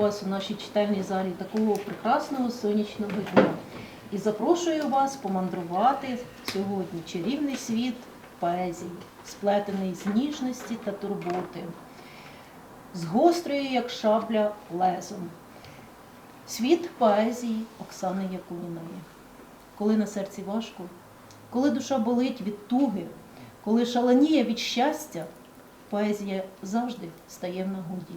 вас у нашій читальній залі такого прекрасного сонячного дня і запрошую вас помандрувати сьогодні чарівний світ поезії, сплетений з ніжності та турботи, з гострою, як шабля, лезом. Світ поезії Оксани Якуніної. Коли на серці важко, коли душа болить від туги, коли шаленіє від щастя, поезія завжди стає в нагоді.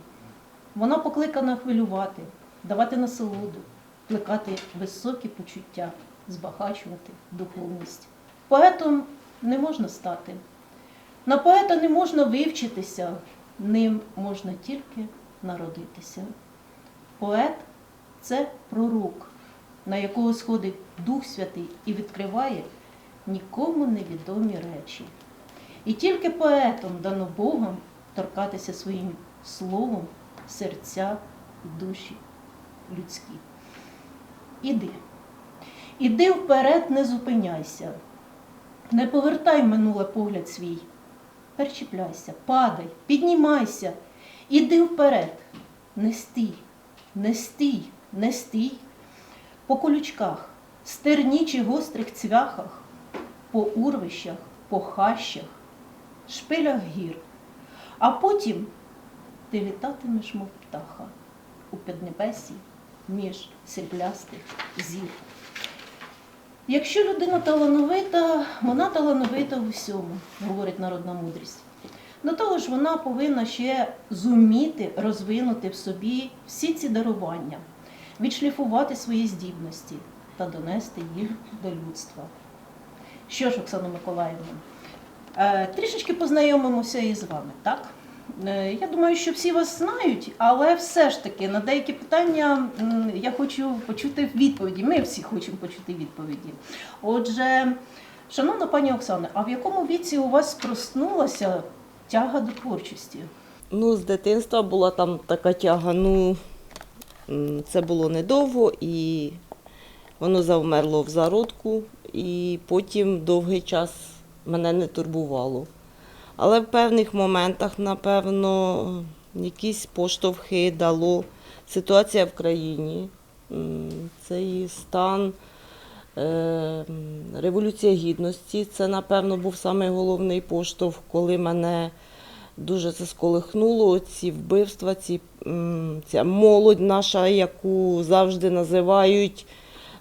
Вона покликана хвилювати, давати насолоду, плекати високі почуття, збагачувати духовність. Поетом не можна стати. На поета не можна вивчитися, ним можна тільки народитися. Поет це пророк, на якого сходить Дух Святий і відкриває нікому невідомі речі. І тільки поетам дано Богом торкатися своїм словом серця душі людські. Іди, іди вперед, не зупиняйся, не повертай минуле погляд свій. Перечіпляйся, падай, піднімайся, іди вперед, не стій, не стій, не стій. По колючках, стерні чи гострих цвяхах, по урвищах, по хащах, шпилях гір. А потім ти літатимеш, мов птаха, у піднебесі між сріблястих зір. Якщо людина талановита, вона талановита у всьому, говорить народна мудрість. До того ж, вона повинна ще зуміти розвинути в собі всі ці дарування, відшліфувати свої здібності та донести їх до людства. Що ж, Оксана Миколаївна, е, трішечки познайомимося із вами, так? Е, Я думаю, що всі вас знають, але все ж таки на деякі питання я хочу почути відповіді. Ми всі хочемо почути відповіді. Отже, шановна пані Оксана, а в якому віці у вас проснулася тяга до творчості? Ну, з дитинства була там така тяга. Ну, це було недовго і воно завмерло в зародку, і потім довгий час мене не турбувало. Але в певних моментах, напевно, якісь поштовхи дало ситуація в країні, цей стан. е, Революція гідності це, напевно, був самий головний поштовх, коли мене дуже це сколихнуло. Ці вбивства, ці, ця молодь наша, яку завжди називають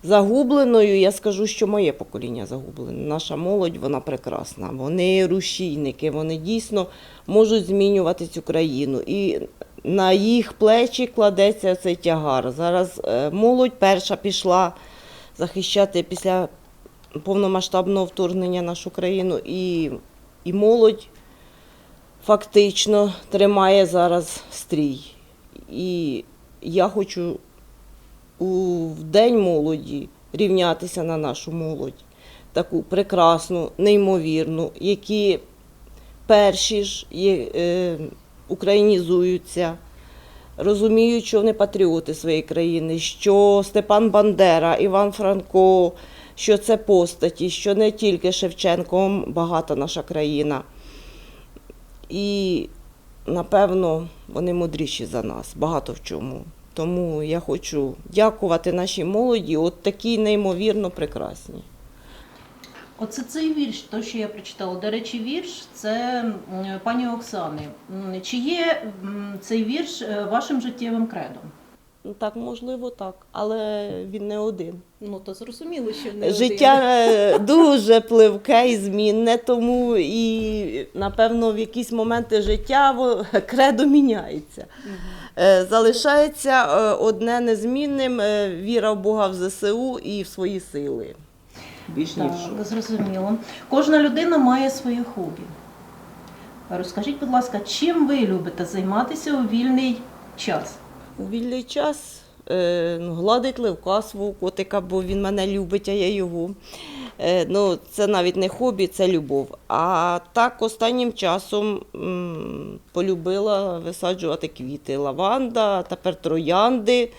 загубленою. Я скажу, що моє покоління загублене. Наша молодь, вона прекрасна. Вони рушійники, вони дійсно можуть змінювати цю країну. І на їх плечі кладеться цей тягар. Зараз е, молодь перша пішла захищати після повномасштабного вторгнення нашу країну, і, і молодь фактично тримає зараз стрій. І я хочу у День молоді рівнятися на нашу молодь, таку прекрасну, неймовірну, які перші ж е, українізуються, розуміють, що вони патріоти своєї країни, що Степан Бандера, Іван Франко, що це постаті, що не тільки Шевченком багата наша країна. І, напевно, вони мудріші за нас, багато в чому. Тому я хочу дякувати нашій молоді, от такій неймовірно прекрасній. Оце цей вірш, то, що я прочитала. До речі, вірш це пані Оксани. Чи є цей вірш е, вашим життєвим кредом? Так, можливо, так, але він не один. Ну, то зрозуміло, що не Життя е, дуже пливке і змінне, тому і, напевно, в якісь моменти життя кредо міняється. Е, Залишається е, одне незмінним віра в Бога в ЗСУ і в свої сили. Більш ні в зрозуміло. Кожна людина має своє хобі. Розкажіть, будь ласка, чим ви любите займатися у вільний час? У вільний час е, ну, гладить ливка свого котика, бо він мене любить, а я його. Е, ну, це навіть не хобі, це любов. А так останнім часом полюбила висаджувати квіти. Лаванда, тепер троянди.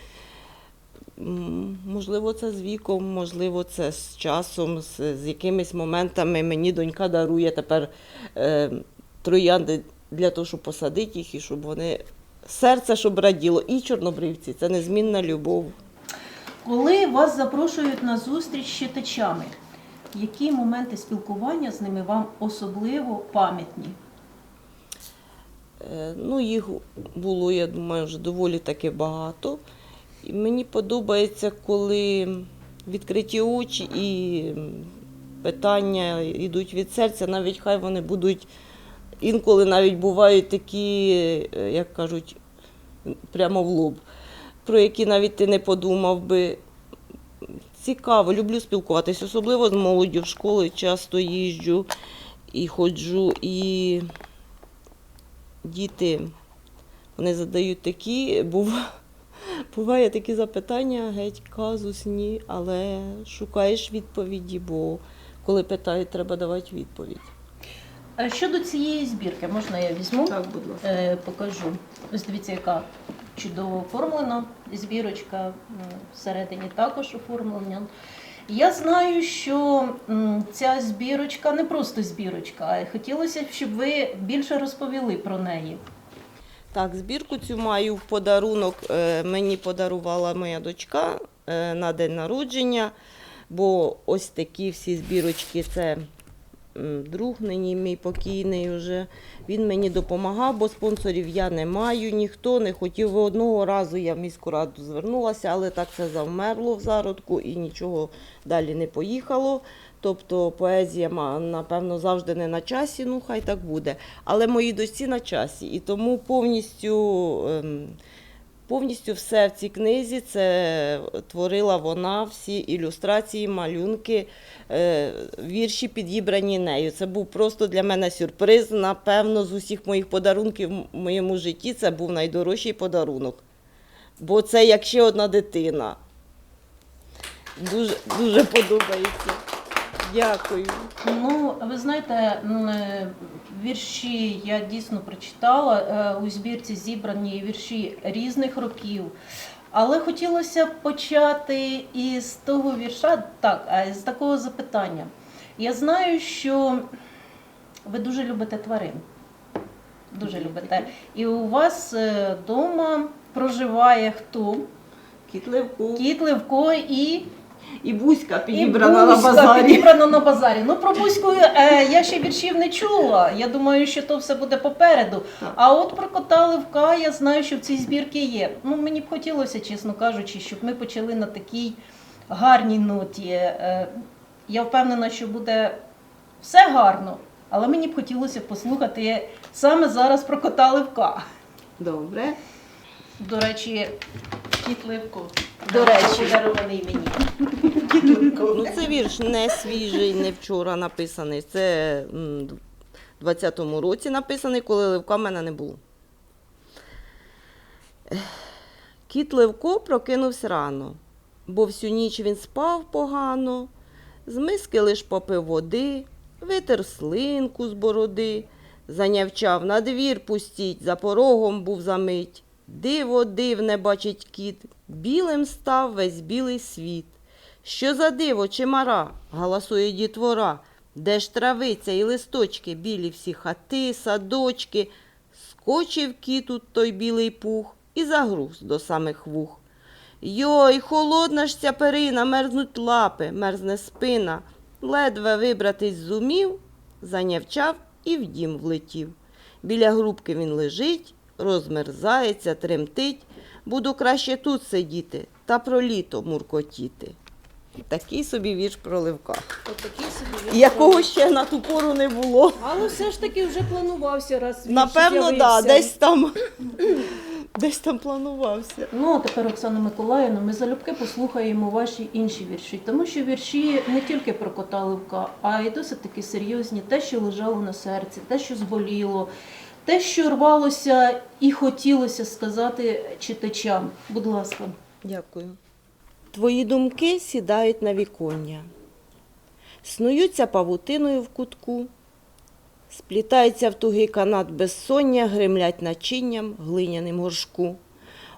Можливо, це з віком, можливо, це з часом, з, з якимись моментами. Мені донька дарує тепер е, троянди для того, щоб посадити їх і щоб вони серце, щоб раділо. І чорнобривці це незмінна любов. Коли вас запрошують на зустріч з читачами, які моменти спілкування з ними вам особливо пам'ятні? Е, Ну, їх було, я думаю, вже доволі таки багато. І мені подобається, коли відкриті очі і питання йдуть від серця, навіть хай вони будуть інколи навіть бувають такі, е, як кажуть, прямо в лоб, про які навіть ти не подумав би. Цікаво, люблю спілкуватися, особливо з молоддю в школи часто їжджу і ходжу, і діти вони задають такі, бува- буває такі запитання, геть казусні, але шукаєш відповіді, бо коли питають, треба давати відповідь. А Щодо цієї збірки, можна я візьму? Так, будь ласка. Е, покажу. Ось дивіться, яка чудово оформлена збірочка, всередині також оформлення. Я знаю, що ця збірочка не просто збірочка, а хотілося б, щоб ви більше розповіли про неї. Так, збірку цю маю в подарунок. е, Мені подарувала моя дочка е, на день народження, бо ось такі всі збірочки це друг нині мій покійний вже. Він мені допомагав, бо спонсорів я не маю, ніхто не хотів. Одного разу я в міську раду звернулася, але так це завмерло в зародку і нічого далі не поїхало. Тобто поезія, напевно, завжди не на часі, ну хай так буде. Але моїй дочці на часі. І тому повністю, ем, повністю все в цій книзі це творила вона, всі ілюстрації, малюнки, е, вірші підібрані нею. Це був просто для мене сюрприз. Напевно, з усіх моїх подарунків в моєму житті це був найдорожчий подарунок. Бо це як ще одна дитина. Дуже, дуже подобається. Дякую. Ну, ви знаєте, е, вірші я дійсно прочитала. Е, У збірці зібрані вірші різних років. Але хотілося почати із того вірша, так, а з такого запитання. Я знаю, що ви дуже любите тварин. Дуже любите. І у вас вдома проживає хто? Кітливку. Кіт Левко і І бузька підібрана на базарі. Підібрана на базарі. Ну про Бузьку е, я ще віршів не чула. Я думаю, що то все буде попереду. А от про кота Левка я знаю, що в цій збірці є. Ну мені б хотілося, чесно кажучи, щоб ми почали на такій гарній ноті. Е, я впевнена, що буде все гарно, але мені б хотілося послухати саме зараз про кота Левка. Добре. До речі, кіт Левко. До речі, дарований мені. Ну, це вірш не свіжий, не вчора написаний. Це м, в 20-му році написаний, коли Левка в мене не було. Кіт Левко прокинувся рано, бо всю ніч він спав погано, з миски лиш попив води, витер слинку з бороди, занявчав на двір пустіть, за порогом був замить. Диво дивне бачить кіт, білим став весь білий світ. Що за диво чи мара? галасує дітвора. Де ж травиця і листочки, білі всі хати, садочки. Скочив кіт у той білий пух і загруз до самих вух. Йой, холодна ж ця перина, мерзнуть лапи, мерзне спина. Ледве вибратись зумів, занявчав і в дім влетів. Біля грубки він лежить, розмерзається, тремтить. Буду краще тут сидіти та про літо муркотіти. Такий собі вірш про Левка. Отакий собі вірш Якого ще на ту пору не було. Але все ж таки вже планувався раз. вірш Напевно, з'явився. да, десь там, десь там планувався. Ну а тепер, Оксана Миколаївна, ми залюбки послухаємо ваші інші вірші, тому що вірші не тільки про кота Левка, а й досить таки серйозні, те, що лежало на серці, те, що зболіло, те, що рвалося і хотілося сказати читачам. Будь ласка. Дякую. Твої думки сідають на віконня, снуються павутиною в кутку, сплітаються в тугий канат безсоння, гримлять начинням глиняним горшку.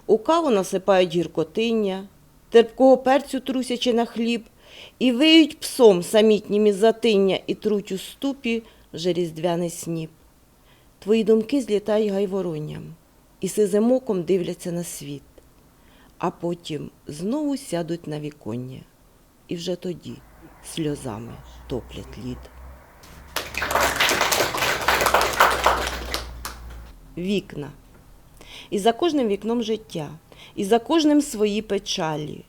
У каву насипають гіркотиння, терпкого перцю трусячи на хліб, і виють псом самітнім із затиння, і труть у ступі вже різдвяний сніп. Твої думки злітають гайворонням, і сизим оком дивляться на світ, а потім знову сядуть на віконня, і вже тоді сльозами топлять лід. Вікна. І за кожним вікном життя, і за кожним свої печалі.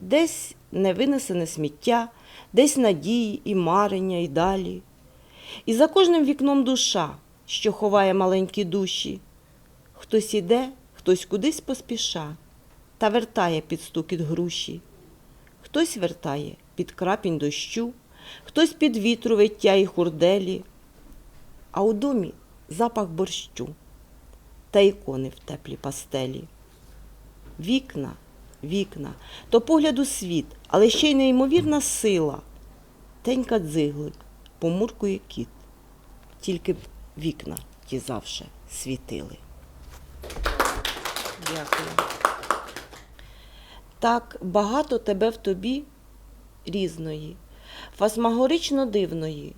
Десь невинесене сміття, десь надії і марення, і далі. І за кожним вікном душа, що ховає маленькі душі. Хтось іде, хтось кудись поспіша, та вертає під стукіт груші. Хтось вертає під крапінь дощу, хтось під вітру виття і хурделі, а у домі запах борщу та ікони в теплі пастелі. Вікна, вікна, то погляду світ, але ще й неймовірна сила. Тенька дзиглик, помуркує кіт, тільки вікна ті завше світили. Дякую. Так багато тебе в тобі різної, фасмагорично дивної.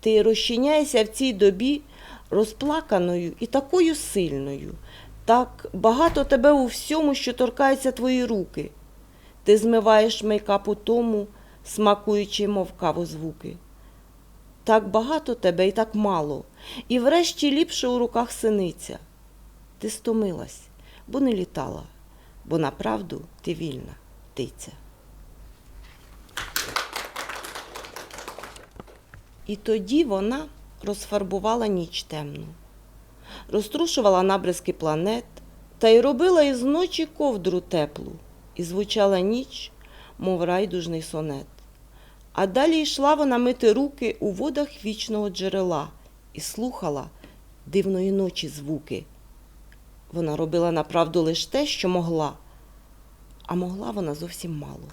Ти розчиняєшся в цій добі розплаканою і такою сильною. Так багато тебе у всьому, що торкаються твої руки. Ти змиваєш мейкап у тому, смакуючи, мов каву звуки. Так багато тебе і так мало, і врешті ліпше у руках синиця. Ти стомилась, бо не літала, бо направду ти вільна птиця. І тоді вона розфарбувала ніч темну, розтрушувала набризки планет та й робила із ночі ковдру теплу, і звучала ніч, мов райдужний сонет. А далі йшла вона мити руки у водах вічного джерела і слухала дивної ночі звуки. Вона робила направду лише те, що могла, а могла вона зовсім мало.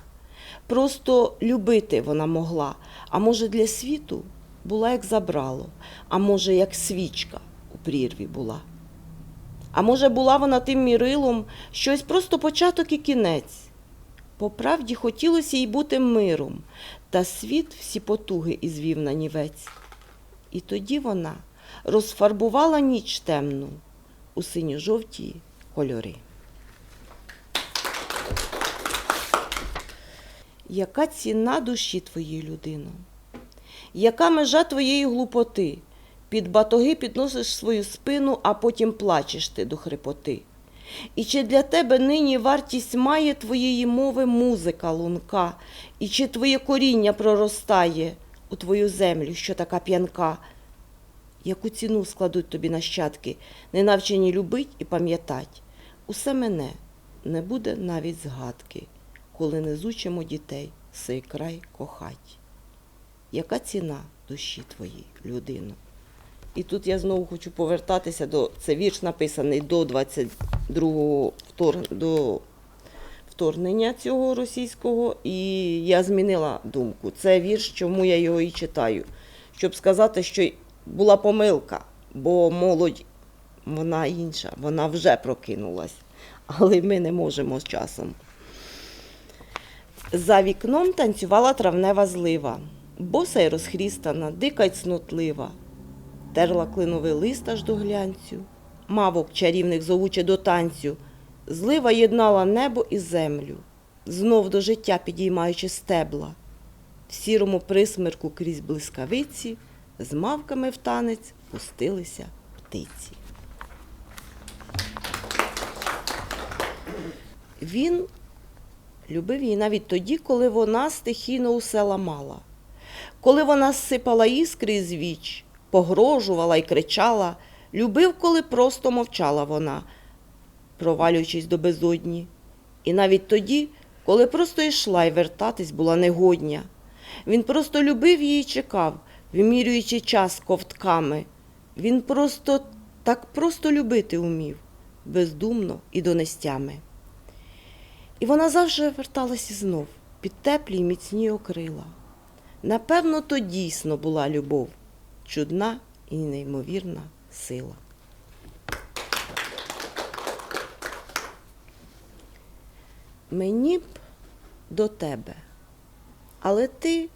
Просто любити вона могла, а може, для світу була як забрало, а може, як свічка у прірві була. А може, була вона тим мірилом, щось просто початок і кінець. По правді хотілося їй бути миром, та світ всі потуги ізвів на нівець. І тоді вона розфарбувала ніч темну у синьо-жовті кольори. Яка ціна душі твоїй людино? Яка межа твоєї глупоти? Під батоги підносиш свою спину, а потім плачеш ти до хрипоти. І чи для тебе нині вартість має твоєї мови музика лунка, і чи твоє коріння проростає у твою землю, що така п'янка? Яку ціну складуть тобі нащадки, не навчені любить і пам'ятать? Усе мене не буде навіть згадки, коли не зучимо дітей сей край кохать. Яка ціна душі твоїй, людино? І тут я знову хочу повертатися до це вірш написаний до 22-го втор, до вторгнення цього російського, і я змінила думку. Це вірш, чому я його і читаю, щоб сказати, що була помилка, бо молодь вона інша, вона вже прокинулась, але ми не можемо з часом. За вікном танцювала травнева злива, боса й розхрістана, дика й цнотлива терла клиновий лист аж до глянцю, мавок чарівних зовуче до танцю, злива єднала небо і землю, знов до життя підіймаючи стебла, в сірому присмерку крізь блискавиці, з мавками в танець пустилися птиці. Він любив її навіть тоді, коли вона стихійно усе ламала, коли вона сипала іскри з віч, погрожувала й кричала, любив, коли просто мовчала вона, провалюючись до безодні. І навіть тоді, коли просто йшла й вертатись була негодня. Він просто любив її і чекав, вимірюючи час ковтками. Він просто так просто любити умів, бездумно і донестями. І вона завжди верталася знов під теплі й міцні окрила. Напевно, то дійсно була любов, чудна і неймовірна сила. Мені б до тебе, але ти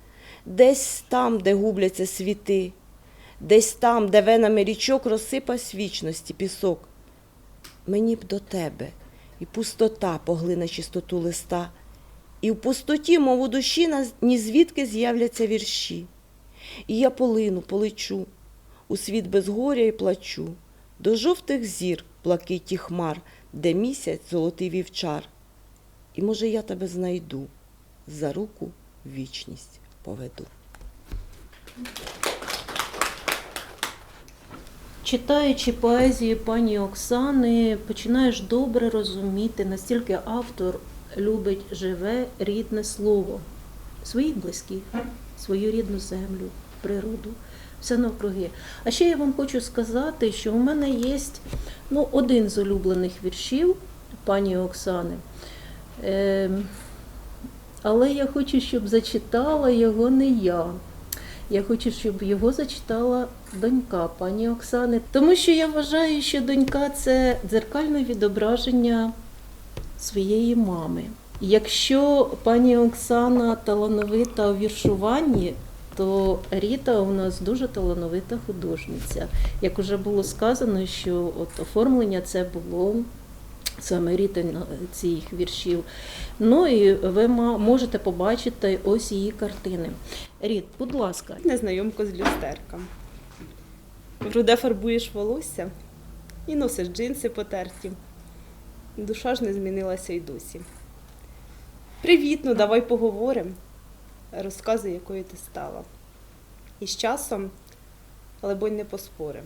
десь там, де губляться світи, десь там, де венами річок розсипась вічності пісок. мені б до тебе, і пустота поглине чистоту листа, і в пустоті, мов у душі, ні звідки з'являться вірші. І я полину, полечу, у світ без горя і плачу, до жовтих зір блакиті хмар, де місяць золотий вівчар. І може я тебе знайду, за руку вічність поведу. Читаючи поезію пані Оксани, починаєш добре розуміти, настільки автор любить живе рідне слово, своїх близьких, свою рідну землю, природу, все навкруги. А ще я вам хочу сказати, що у мене є ну, один з улюблених віршів пані Оксани. Ем, але я хочу, щоб зачитала його не я. Я хочу, щоб його зачитала донька пані Оксани, тому що я вважаю, що донька це дзеркальне відображення своєї мами. Якщо пані Оксана талановита у віршуванні, то Ріта у нас дуже талановита художниця. Як уже було сказано, що от оформлення це було саме Ріти на- цих віршів. Ну і ви можете побачити ось її картини. Ріт, будь ласка, Незнайомко з люстерком. Руде фарбуєш волосся і носиш джинси потерті. Душа ж не змінилася й досі. Привіт, ну давай поговоримо. Розказуй, якою ти стала. І з часом, лебонь, не поспорим.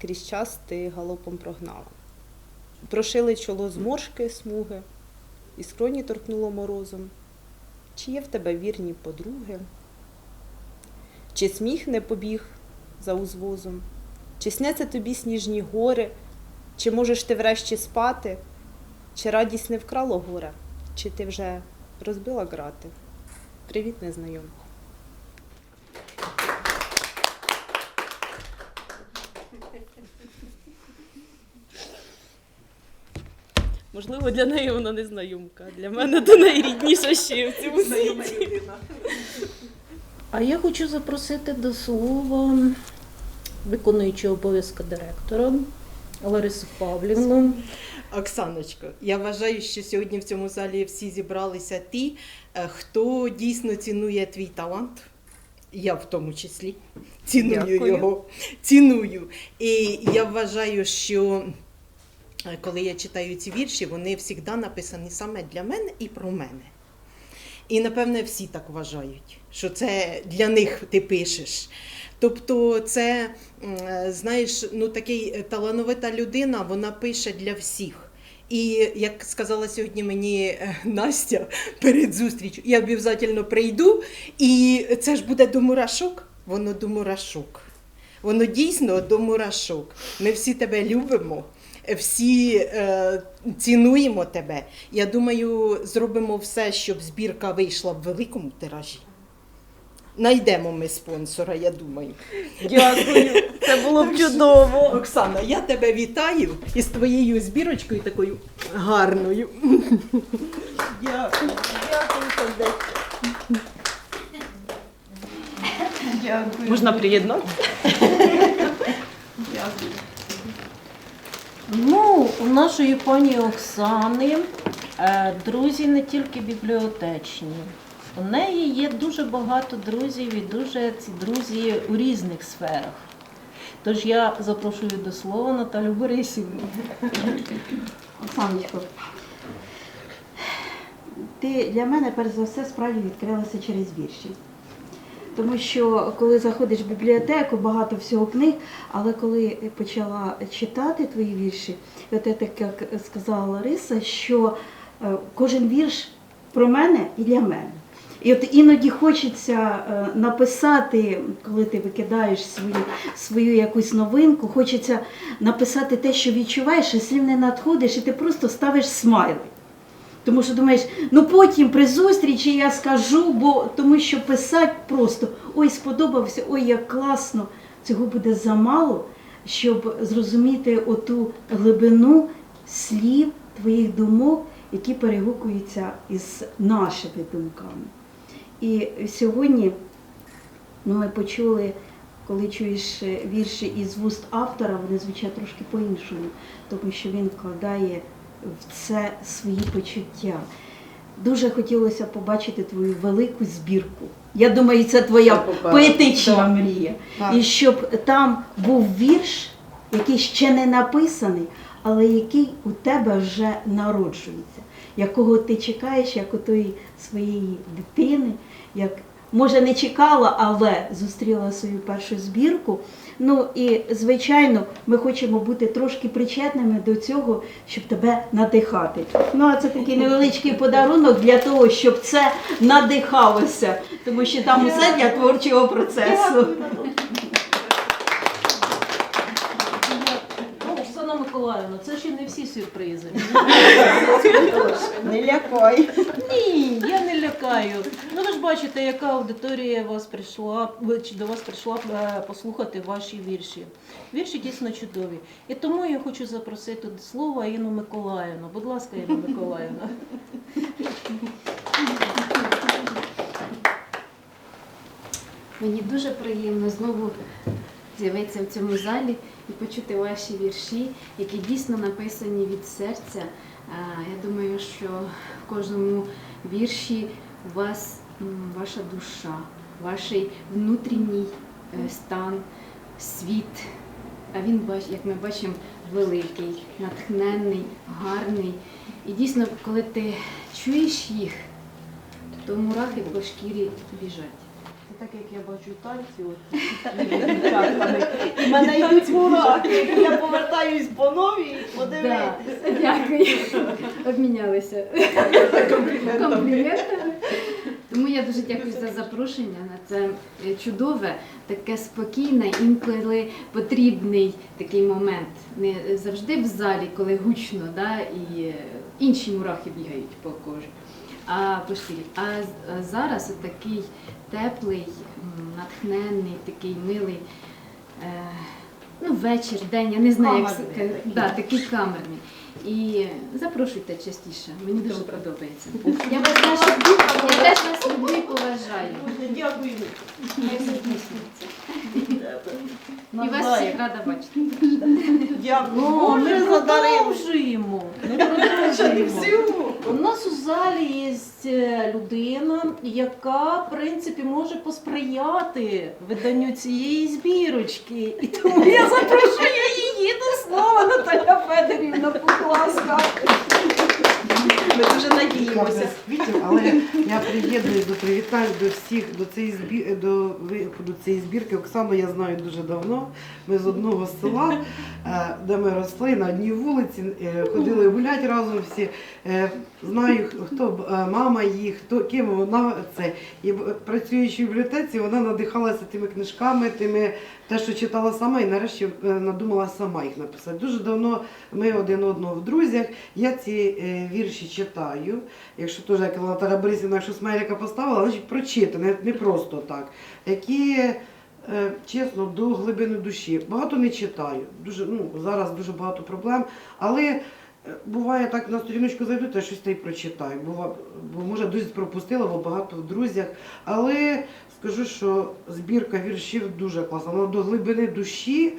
Крізь час ти галопом прогнала. Прошили чоло зморшки, смуги, і скроні торкнуло морозом. Чи є в тебе вірні подруги? Чи сміх не побіг за узвозом? Чи сняться тобі сніжні гори? Чи можеш ти врешті спати? Чи радість не вкрало горе? Чи ти вже розбила грати? Привіт, незнайомко. Можливо, для неї вона незнайомка. Для мене то найрідніша ще в цьому світі. А я хочу запросити до слова виконуючого обов'язки директора Ларису Павлівну. Оксаночко, я вважаю, що сьогодні в цьому залі всі зібралися ті, е, хто дійсно цінує твій талант. Я в тому числі ціную Дякую. його. Ціную. І я вважаю, що е, коли я читаю ці вірші, вони завжди написані саме для мене і про мене. І напевне всі так вважають, що це для них ти пишеш. Тобто, це, е, знаєш, ну такий талановита людина, вона пише для всіх. І як сказала сьогодні мені е, Настя перед зустрічю, я обов'язково прийду, і це ж буде до мурашок, воно до мурашок. Воно дійсно до мурашок. Ми всі тебе любимо, всі е, цінуємо тебе. Я думаю, зробимо все, щоб збірка вийшла в великому тиражі. Найдемо ми спонсора, я думаю. Дякую, це було б чудово. Оксана, я тебе вітаю із твоєю збірочкою такою гарною. Дякую, дякую, сердечко. Дякую. Можна приєднатися? Дякую. Ну, у нашої пані Оксани е, друзі не тільки бібліотечні. У неї є дуже багато друзів і дуже ці друзі у різних сферах. Тож я запрошую до слова Наталю Борисівну. Оксаночко, ти для мене перш за все справді відкрилася через вірші. Тому що коли заходиш в бібліотеку, багато всього книг, але коли почала читати твої вірші, от я так як сказала Лариса, що е, кожен вірш про мене і для мене. І от іноді хочеться е, написати, коли ти викидаєш свою, свою якусь новинку, хочеться написати те, що відчуваєш, і слів не надходиш, і ти просто ставиш смайли. Тому що думаєш, ну потім при зустрічі я скажу, бо тому що писати просто ой, сподобався, ой, як класно. Цього буде замало, щоб зрозуміти оту глибину слів твоїх думок, які перегукуються із нашими думками. І сьогодні ну, ми почули коли чуєш е, вірші із вуст автора, вони звучать трошки по-іншому, тому що він вкладає в це свої почуття. Дуже хотілося побачити твою велику збірку. Я думаю, це твоя поетична мрія. Так. І щоб там був вірш, який ще не написаний, але який у тебе вже народжується, якого ти чекаєш, як у тої своєї дитини, як може не чекала, але зустріла свою першу збірку. Ну і звичайно, ми хочемо бути трошки причетними до цього, щоб тебе надихати. Ну а це такий невеличкий подарунок для того, щоб це надихалося, тому що там усе для творчого процесу. Ну, Оксана Миколаївна, це ще не всі сюрпризи. Не лякай. Ні, я не лякаю. Ну ви ж бачите, яка аудиторія вас прийшла, чи до вас прийшла е, послухати ваші вірші. Вірші дійсно чудові. І тому я хочу запросити до слова Інну Миколаївну. Будь ласка, Інна Миколаївна. Мені дуже приємно знову з'явитися в цьому залі і почути ваші вірші, які дійсно написані від серця. Я думаю, що в кожному вірші у вас ваша душа, ваш внутрішній е, стан, світ. А він, як ми бачимо, великий, натхненний, гарний. І дійсно, коли ти чуєш їх, то мурахи по шкірі біжать. Так як я бачу танці, от дівчатками. І мене йдуть мурахи. Я повертаюсь по новій, Да, дякую. Обмінялися компліментами. Тому я дуже дякую за запрошення на це е, чудове, таке спокійне, інколи потрібний такий момент. Не завжди в залі, коли гучно, да, і е, інші мурахи бігають по кожі. А по. А зараз такий теплий, натхненний, такий милий. Е, ну, вечір, день, я не знаю, як Камерний да, такий камерний. І запрошуйте частіше, мені дуже подобається. Я вас теж, я теж вас люблю і поважаю. Дякую. І вас всіх рада бачити. Дякую. Ну, ми задарив. продовжуємо. Ми продовжуємо. У нас у залі є е, людина, яка, в принципі, може посприяти виданню цієї збірочки. І тому я запрошую її до слова Наталя Федорівна, будь ласка. Ми дуже надіємося. Але я приєднуюсь до привітань до всіх до цієї збір до виходу цієї збірки. Оксану я знаю дуже давно. Ми з одного села, е, де ми росли на одній вулиці, е, ходили гуляти разом всі. Е, Знаю, хто мама їх, хто ким вона це. І працюючи в бібліотеці, вона надихалася тими книжками, тими те, що читала сама, і нарешті е, надумала сама їх написати. Дуже давно ми один одного в друзях. Я ці е, вірші читаю. Якщо теж як Наталя Борисівна, якщо смайлика поставила, значить прочитане, не просто так. Які, е, чесно, до глибини душі. Багато не читаю. Дуже, ну, зараз дуже багато проблем. Але буває так, на сторіночку зайду, та щось та й прочитаю. Бува, бо може десь пропустила, бо багато в друзях. Але скажу, що збірка віршів дуже класна. Вона до глибини душі.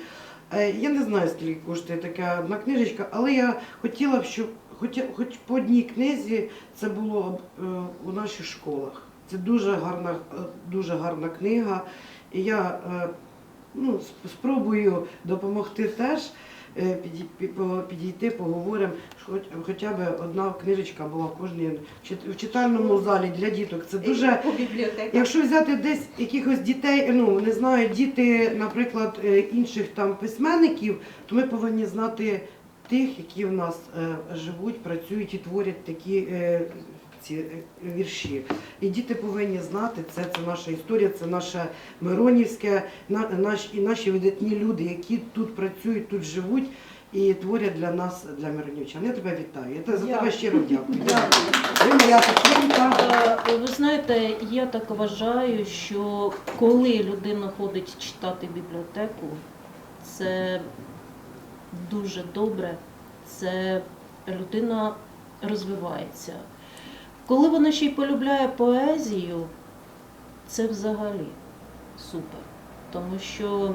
Е, Я не знаю, скільки коштує така одна книжечка, але я хотіла б, щоб хоч, хоч по одній книзі це було б, е, у наших школах. Це дуже гарна, е, дуже гарна книга. І я ну, спробую допомогти теж. Е, Підійти, поговоримо, хоч, хоча б одна книжечка була в кожній в читальному залі для діток. Це дуже. Якщо взяти десь якихось дітей, ну не знаю, діти, наприклад, е, інших там письменників, то ми повинні знати тих, які в нас е, живуть, працюють і творять такі ці е, вірші. І діти повинні знати це, це наша історія, це наше Миронівське, на, наш, і наші видатні люди, які тут працюють, тут живуть. І творять для нас, для миронівчан. Я тебе вітаю. Я за тебе щиро дякую. Ви моя. Е, Ви знаєте, я так вважаю, що коли людина ходить читати бібліотеку, це дуже добре, це людина розвивається. Коли вона ще й полюбляє поезію, це взагалі супер. тому що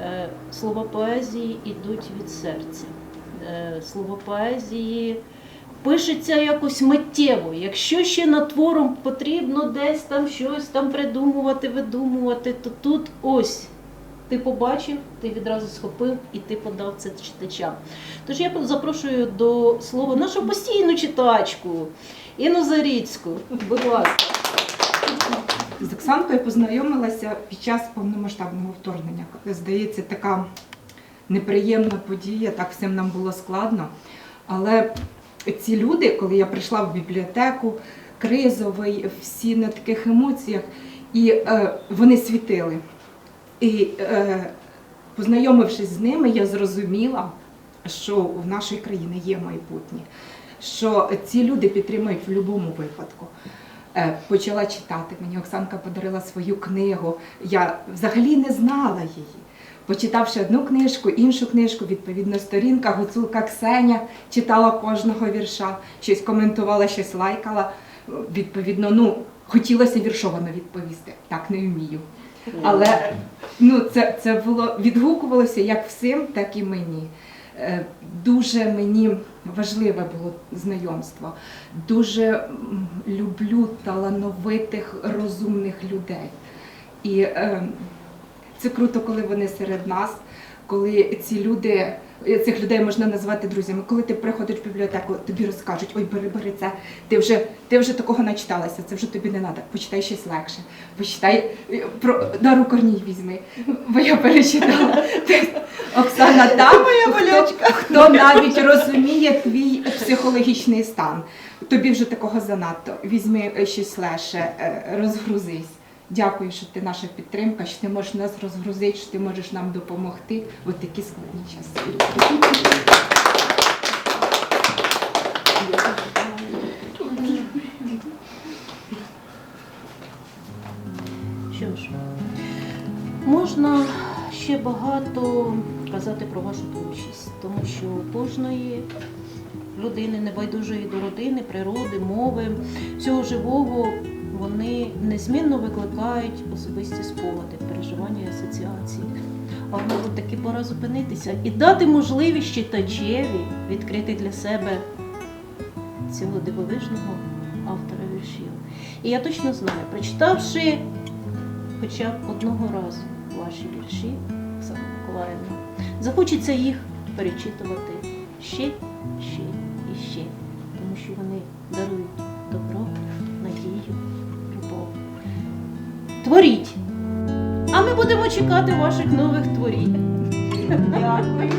е, слова поезії йдуть від серця. Е, слова поезії пишеться якось миттєво. Якщо ще над твором потрібно десь там щось там придумувати, видумувати, то тут ось. Ти побачив, ти відразу схопив і ти подав це читачам. Тож я запрошую до слова нашу постійну читачку Інну Заріцьку. Будь ласка. З Оксанкою познайомилася під час повномасштабного вторгнення. Здається, така неприємна подія, так всім нам було складно. Але ці люди, коли я прийшла в бібліотеку, кризовий, всі на таких емоціях, і е, вони світили. І е, познайомившись з ними, я зрозуміла, що в нашої країни є майбутнє, що ці люди підтримують в будь-якому випадку. Е, Почала читати. Мені Оксанка подарила свою книгу. Я взагалі не знала її. Почитавши одну книжку, іншу книжку, відповідно, сторінка, гуцулка Ксеня читала кожного вірша, щось коментувала, щось лайкала. Відповідно, ну, хотілося віршовано відповісти. Так не вмію. Але ну, це, це було відгукувалося як всім, так і мені. Е, Дуже мені важливе було знайомство. Дуже люблю талановитих, розумних людей. І е, це круто, коли вони серед нас, коли ці люди, цих людей можна назвати друзями. Коли ти приходиш в бібліотеку, тобі розкажуть, ой, бери, бери це. Ти вже, ти вже такого начиталася, це вже тобі не треба. Почитай щось легше. Почитай е, про Дару Корній візьми, бо я перечитала. Оксана там, хто, хто навіть розуміє твій психологічний стан. Тобі вже такого занадто. Візьми е, щось легше, е, розгрузись. Дякую, що ти наша підтримка, що ти можеш нас розгрузити, що ти можеш нам допомогти в такі складні часи. Що ж, можна ще багато казати про вашу творчість, тому що кожної людини, небайдужої до родини, природи, мови, всього живого, вони незмінно викликають особисті спогади, переживання і асоціації. Воно таки пора зупинитися і дати можливість читачеві відкрити для себе цього дивовижного автора віршів. І я точно знаю, прочитавши хоча б одного разу ваші вірші, Оксана Миколаївна, захочеться їх перечитувати ще, ще Творіть! А ми будемо чекати ваших нових творінь. Дякую.